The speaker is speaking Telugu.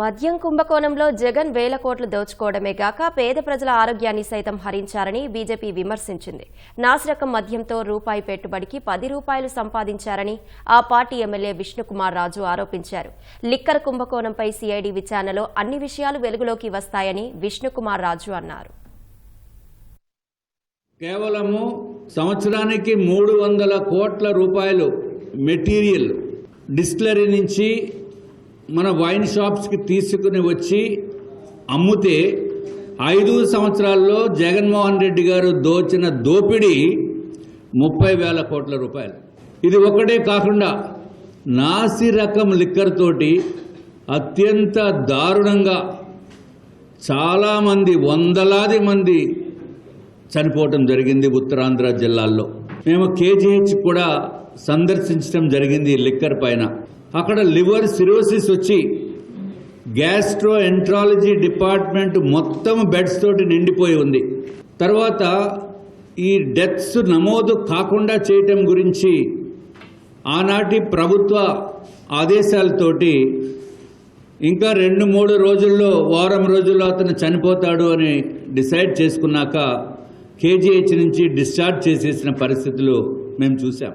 మద్యం కుంభకోణంలో జగన్ వేల కోట్లు దోచుకోవడమే గాక పేద ప్రజల ఆరోగ్యాన్ని సైతం హరించారని బీజేపీ విమర్శించింది. నాసిరకం మద్యంతో రూపాయి పెట్టుబడికి పది రూపాయలు సంపాదించారని ఆ పార్టీ ఎమ్మెల్యే విష్ణుకుమార్ రాజు ఆరోపించారు. లిక్కర్ కుంభకోణంపై సిఐడి విచారణలో అన్ని విషయాలు వెలుగులోకి వస్తాయని విష్ణుకుమార్ రాజు అన్నారు. కేవలము సంవత్సరానికి మూడు వందల కోట్ల రూపాయలు మెటీరియల్ డిస్టిలరీ నుంచి మన వైన్ షాప్స్కి తీసుకుని వచ్చి అమ్ముతే ఐదు సంవత్సరాల్లో జగన్మోహన్ రెడ్డి గారు దోచిన దోపిడీ ముప్పై వేల కోట్ల రూపాయలు. ఇది ఒకటే కాకుండా నాసి రకం లిక్కర్ తోటి అత్యంత దారుణంగా చాలామంది వందలాది మంది చనిపోవటం జరిగింది ఉత్తరాంధ్ర జిల్లాల్లో. మేము కేజీహెచ్ కూడా సందర్శించడం జరిగింది లిక్కర్ పైన. అక్కడ లివర్ సిరోసిస్ వచ్చి గ్యాస్ట్రో ఎంట్రాలజీ డిపార్ట్మెంట్ మొత్తం బెడ్స్ తోటి నిండిపోయి ఉంది. తర్వాత ఈ డెత్స్ నమోదు కాకుండా చేయటం గురించి ఆనాటి ప్రభుత్వ ఆదేశాలతోటి ఇంకా రెండు మూడు రోజుల్లో వారం రోజుల్లో అతను చనిపోతాడు అని డిసైడ్ చేసుకున్నాక కేజీహెచ్ నుంచి డిశ్చార్జ్ చేసేసిన పరిస్థితులు మేము చూసాం